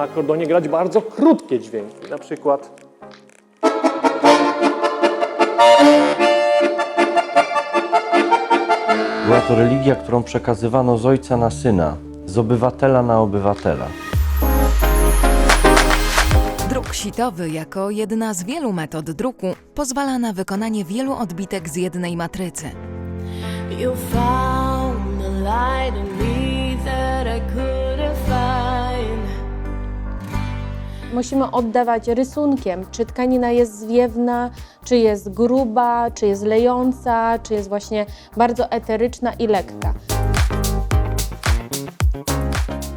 akordeonie grać bardzo krótkie dźwięki, na przykład Była to religia, którą przekazywano z ojca na syna, z obywatela na obywatela. Druk sitowy jako jedna z wielu metod druku pozwala na wykonanie wielu odbitek z jednej matrycy. You found the light in Musimy oddawać rysunkiem, czy tkanina jest zwiewna, czy jest gruba, czy jest lejąca, czy jest właśnie bardzo eteryczna i lekka.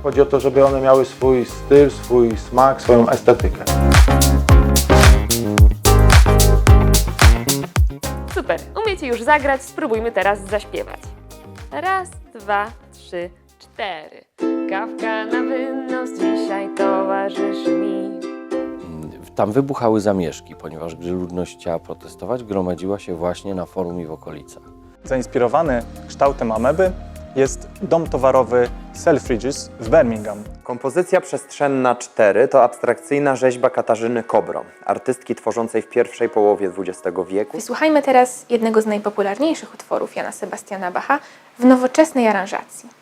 Chodzi o to, żeby one miały swój styl, swój smak, swoją estetykę. Super, umiecie już zagrać, spróbujmy teraz zaśpiewać. Raz, dwa, trzy, cztery. Kawka na wynos dzisiaj towarzyszy. Tam wybuchały zamieszki, ponieważ gdy ludność chciała protestować, gromadziła się właśnie na forum i w okolicach. Zainspirowany kształtem ameby jest dom towarowy Selfridges w Birmingham. Kompozycja przestrzenna 4 to abstrakcyjna rzeźba Katarzyny Kobro, artystki tworzącej w pierwszej połowie XX wieku. Wysłuchajmy teraz jednego z najpopularniejszych utworów Jana Sebastiana Bacha w nowoczesnej aranżacji.